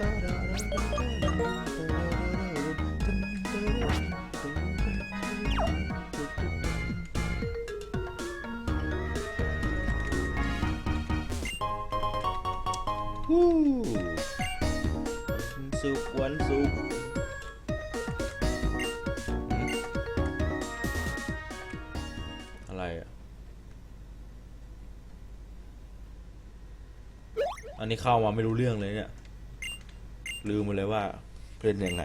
ฮู้สุกวันศุกอะไรอะ อันนี้เข้ามาไม่รู้เรื่องเลยเนี่ย ลืมไปเลยว่าเป็นยังไง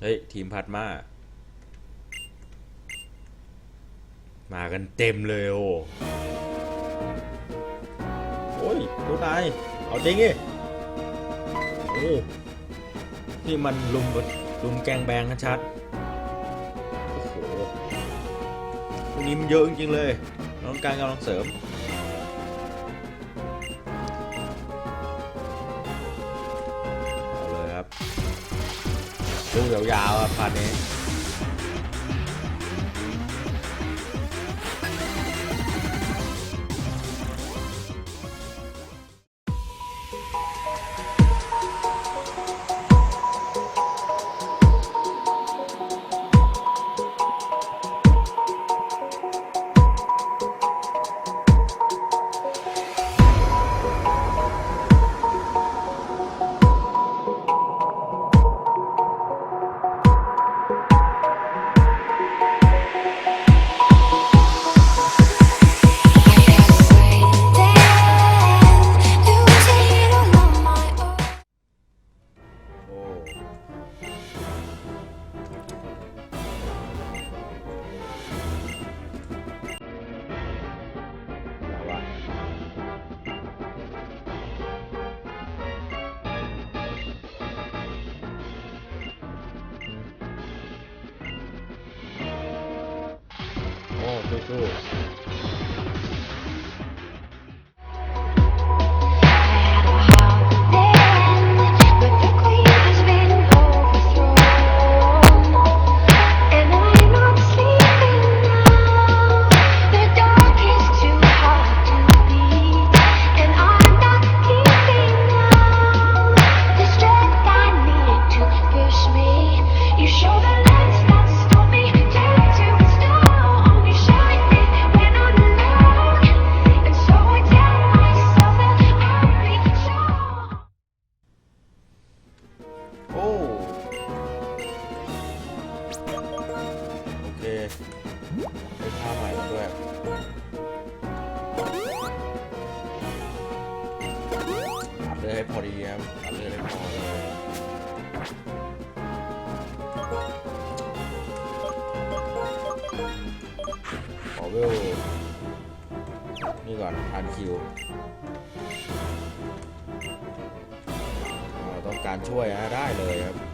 เฮ้ย ทีมพัดมา มากันเต็มเลยโอ้โอ้ยลูนาย เอาจริงดิโอ้นี่มันลุมลุมแกงแบงกันชัด โอ้โหพวกนี้มันเยอะจริงๆเลย น้องการกำลังเสริม ยาวๆครับพันนี้ โการช่วยนะได้เลยครับ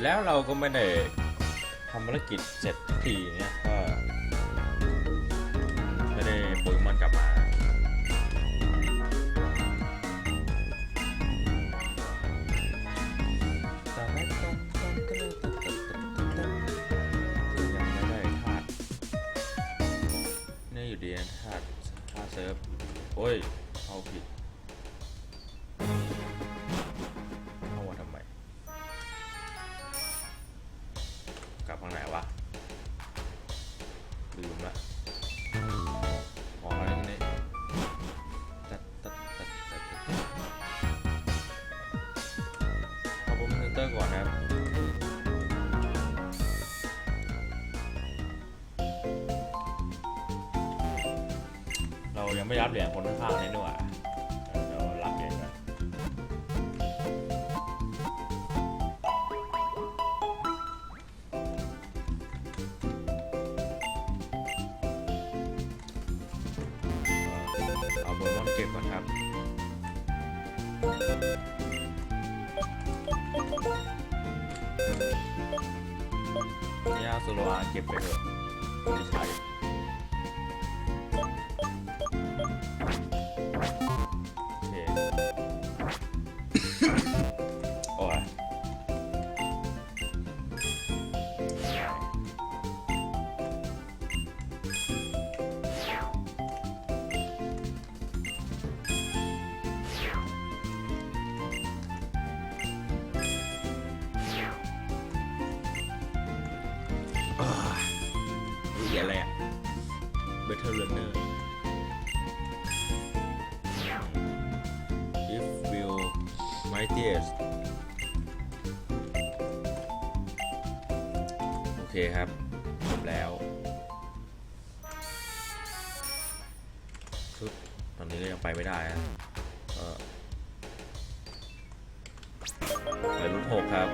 อแล้วเราก็ไม่ได้ทำภารกิจเสร็จทุกทีเนี่ยก็ไม่ได้โปเยมอนกลับมายังไม่ได้ธาตุนี่อยู่ดีนะธาตุาตุเซิร์ฟโอ้ยเอาผิด ไม่รับเหรียญคนข้างๆนี่นี่หว่าเดี๋ยวรับเหรียญกันเอ่อเอาเบอร์มอนเก็บก่อนครับนี่เอาสุโรอาเก็บไปเถอะไม่ได้ใช้ อุ๊ยอะไรอะ Better Runner if will mightiest โอเคครับจบแล้วชุดตอนนี้ก็ยังไปไม่ได้นะเออไปรุ่นหกครับ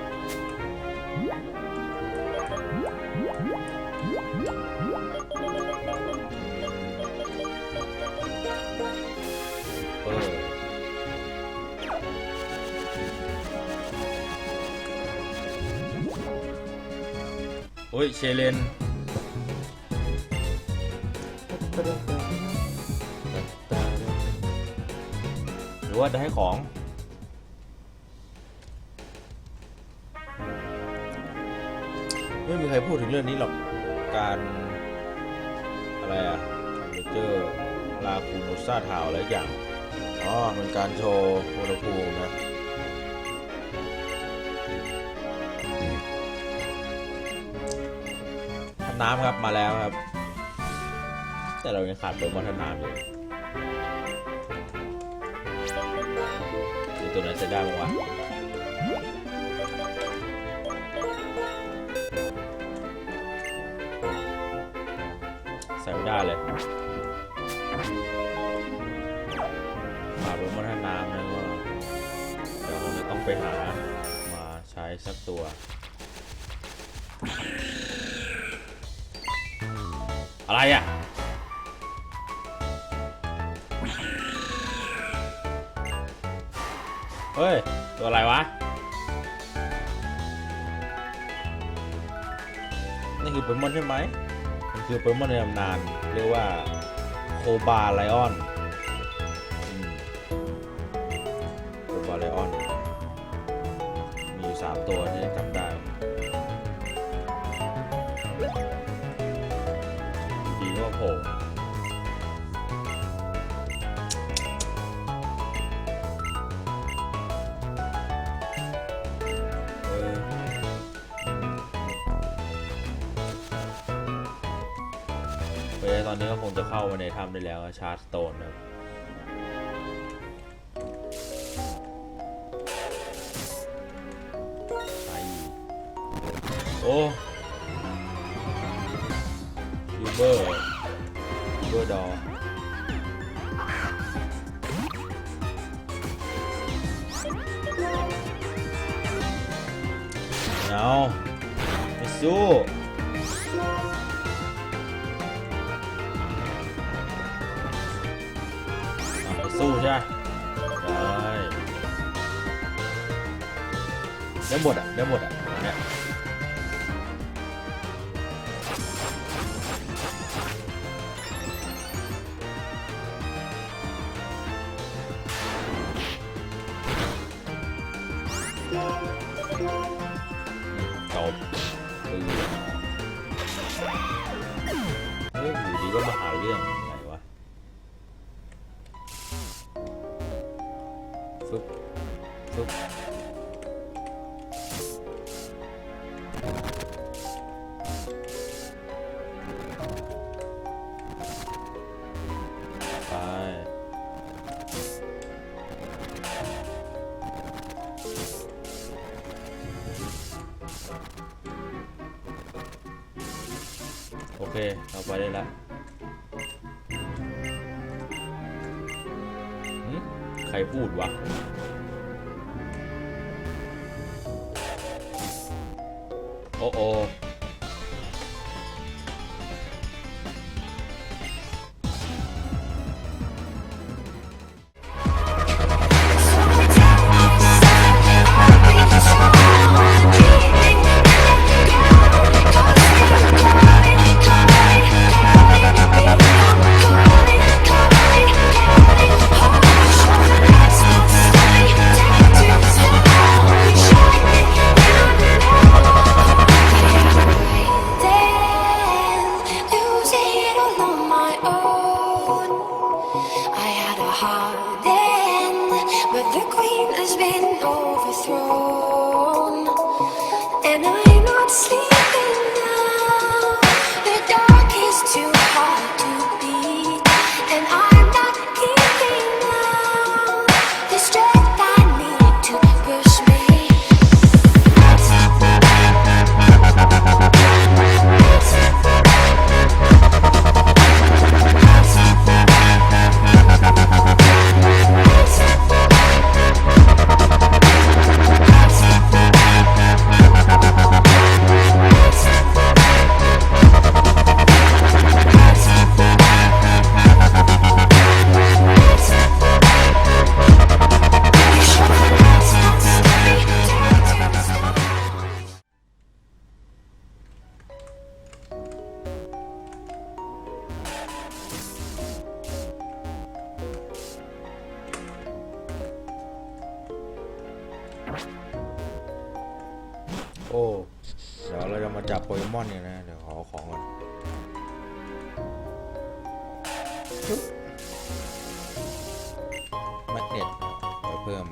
อ้ยเชเลนหรือว่าจะให้ของ ไม่มีใครพูดถึงเรื่องนี้หรอก การอะไรอะเจอลาคูโนซาทาวอะไรอย่าง อ๋อเป็นการโชว์อุณหภูมินะ น้ำครับมาแล้วครับ แต่เรายังขาดเบอร์มอนทน้ำอยู่มีตัวไหนจะได้บ้างวะใส่ไม่ได้เลยขาดเบอร์มอนท่านน้ำนะก็เดี๋ยวคงจะต้องไปหามาใช้สักตัว อะไรอะ เฮ้ย ตัวอะไรวะ นี่คือโปเกมอนใช่ไหมมันคือโปเกมอนในตำนาน เรียกว่าโคบาไลออน เฮ้ยตอนนี้ก็คงจะเข้ามาในถ้ำได้แล้วชาร์จสโตนนะไปโอ้ยูเบอร์ยูเบอร์ดอเอาไม่สู้ สู้ใช่ไหมได้เด้หมดอะเดี๋ยวหมดอะเนี่ย เคเราไปได้แล้วใครพูดวะ จับโปเกมอนเนี่ยนะ เดี๋ยวขอเอาของก่อนแมกเนตไว้เพิ่ม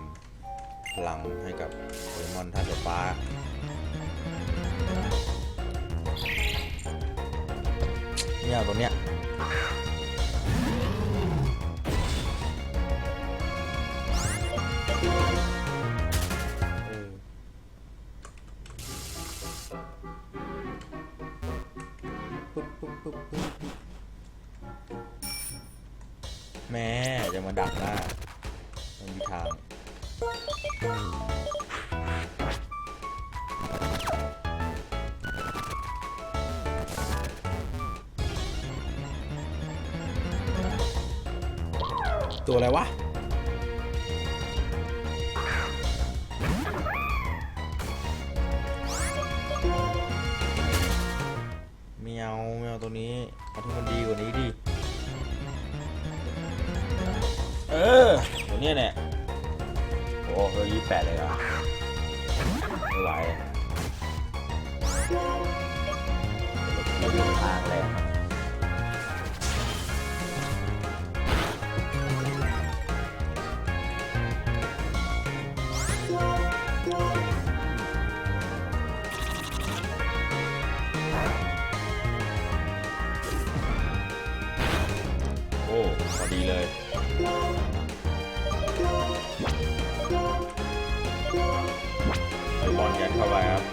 พลังให้กับโปเกมอนท่าเดือฟ้าเนี่ยตัวเนี้ย ปุ๊บปุ๊บแม่จะมาดักหน้าไม่มีทางตัวอะไรวะ นี้เอาที่มันดีกว่านี้ดิ เออตัวเนี้ยเนี่ยโอ้เรายี่แปดเลยเหรอะไม่ไหวเราดูทางแรง เลย บอลยัดเข้าไปครับ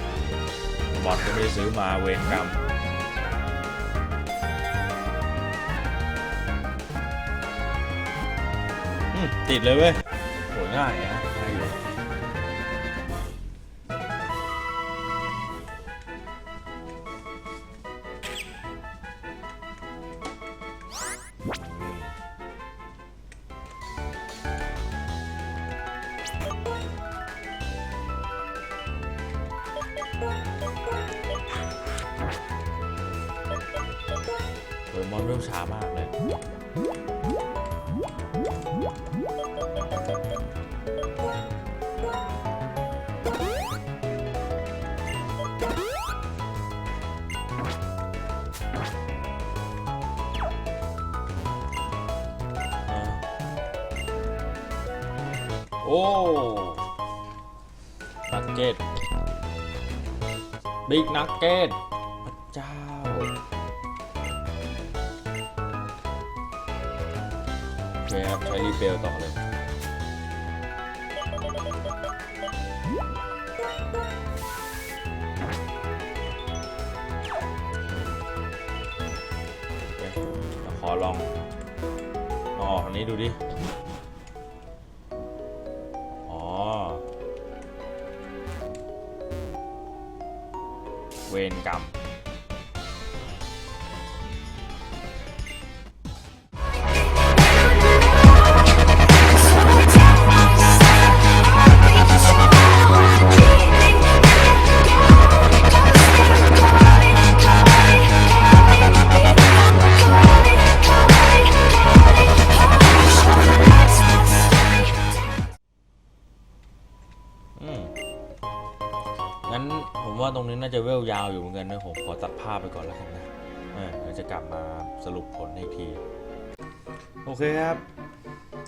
บอลก็ไม่ได้ซื้อมาเวรกรรมอืมติดเลยเว้ยโหง่ายนะ โอ้นักเก็ตบิ๊กนักเก็ตพระเจ้า โอเคครับ ใช้รีเฟลต่อเลย นี้ดูดิ อ๋อ เวรกรรม เออเดี๋ยวจะกลับมาสรุปผลให้อีกที โอเคครับ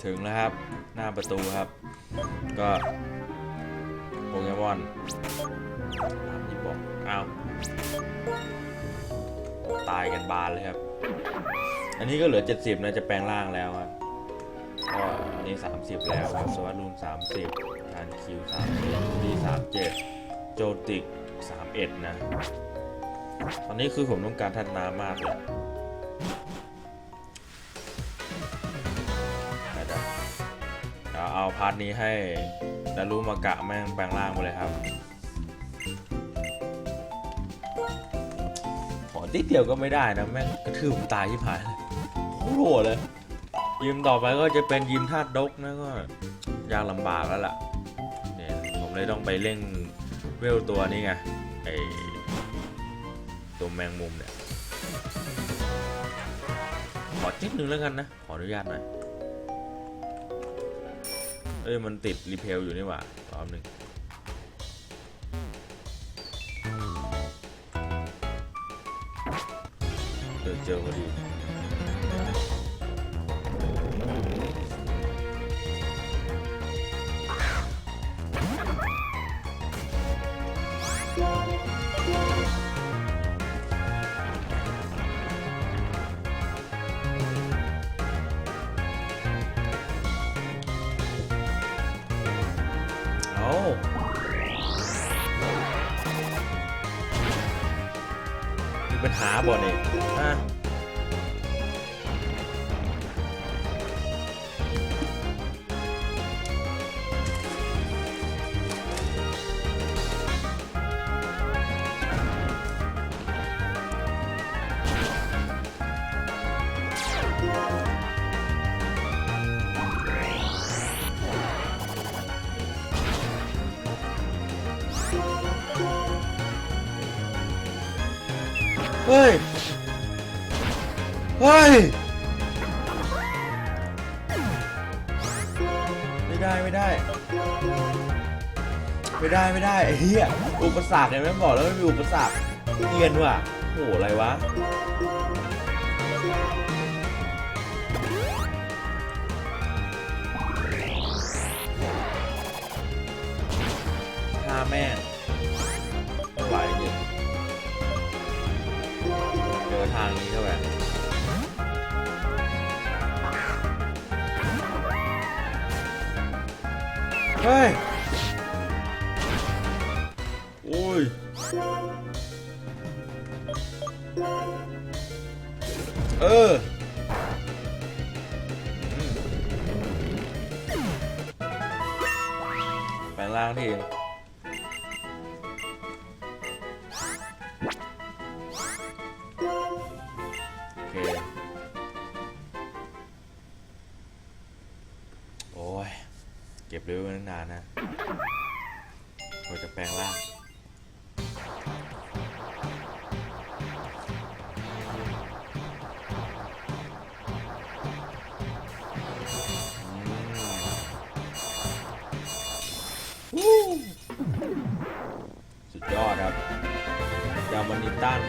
ถึงแล้วครับ หน้าประตูครับ ก็โปเกมอนตามที่บอกอ้าวตายกันบานเลยครับ อันนี้ก็เหลือ 70 นะ จะแปลงร่างแล้วครับก็อันนี้ 30 แล้วครับสวัสดูน30ทานคิว30ดี37 โจติก 31 นะ ตอนนี้คือผมต้องการทัดน้ำมากเลยเดี๋ยวเอาพาร์ทนี้ให้ดารุมากะแม่งแปลงร่างไปเลยครับ ขอติดเดียวก็ไม่ได้นะ แม่งกระทืบผมตายที่ผายเลยโหดเลย ยิมต่อไปก็จะเป็นยิมธาตุดกนะก็ยากลำบากแล้วล่ะ เนี่ยผมเลยต้องไปเร่งเวลตัวนี้ไง ตัวแมงมุมเนี่ย ขอนิดนึงแล้วกันนะ ขออนุญาตหน่อย เอ้ย มันติดรีเพลอยู่นี่หว่าตอบหนึ่งเจอเจอพอดี มี ฮ้ย เฮ้ย ไม่ได้ไม่ได้ ไม่ได้ไม่ได้ไอ้เหี้ยอุปสรรคเนี่ยแม่งบอกแล้วไม่มีอุปสรรคเอียนว่ะโหอะไรวะฆ่าแม่างนี้เข้าไปเฮ้ย เก็บเร็วตั้งนานนะกว่าจะแปลงร่างสุดยอดครับยามานิตัน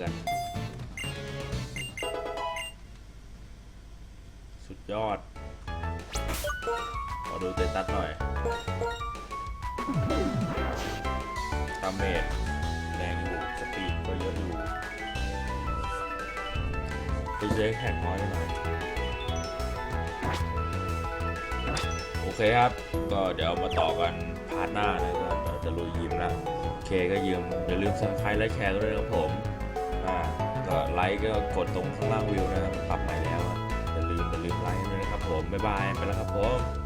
แล้วกัน สุดยอดขอดูเตตัสหน่อยตามเมจแรงอยู่สปีดก็เยอะอยู่ไปเช็คแข่งน้อยหน่อยโอเคครับ ก็เดี๋ยวมาต่อกันพาร์ทหน้านะก็จะลุยยิมนะโอเคก็ยืมอย่าลืมซับสไครต์และแชร์กันด้วยนะครับผม ไลค์ก็กดตรงข้างล่างวิวนะครับปรับใหม่แล้วอย่าลืมอย่าลืมไลค์ด้วยนะครับผมบ๊ายบายไปแล้วครับผม